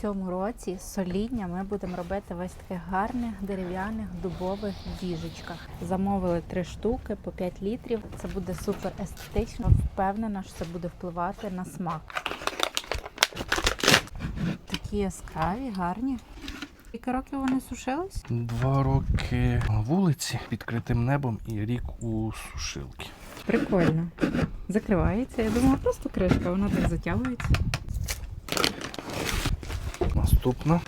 В цьому році соління ми будемо робити в ось таких гарних дерев'яних дубових діжечках. Замовили три штуки по 5 літрів. Це буде супер естетично. Впевнена, що це буде впливати на смак. Такі яскраві, гарні. Скільки років вони сушились? Два роки на вулиці під критим небом і рік у сушилки. Прикольно. Закривається. Я думала, просто кришка, вона так затягується. Наступна.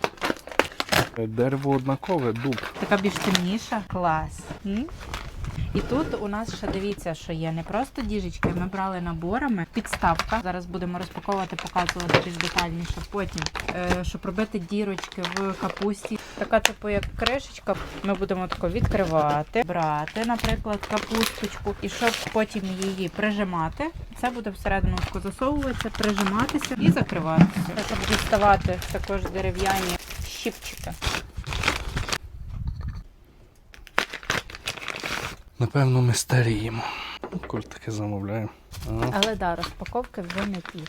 Дерево однакове, дуб. Така більш темніша. Клас. І тут у нас ще дивіться, що є не просто діжечки. Ми брали наборами. Підставка. Зараз будемо розпаковувати, показувати більш детальніше. Потім, е, щоб робити дірочки в капусті. Така, типу, як кришечка. Ми будемо тако відкривати, брати, наприклад, капусточку, і щоб потім її прижимати. Це буде всередину засовуватися, прижиматися і закриватися. Це будуть ставати також дерев'яні щіпчики. Напевно, ми старіємо. Коль таке замовляємо. А, Але да, розпаковки вже не ті.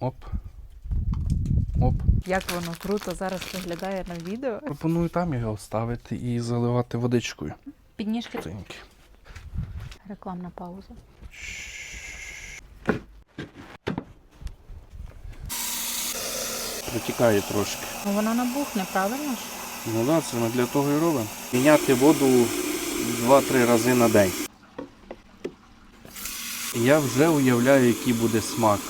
Оп. Оп. Як воно круто зараз виглядає на відео. Пропоную там його ставити і заливати водичкою. Підніжки. Теньки. Рекламна пауза. Протікає трошки. Ну воно набухне, правильно ж? Ну так, це ми для того і робимо. Міняти воду 2-3 рази на день. Я вже уявляю, який буде смак.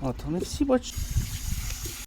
От вони всі бачать.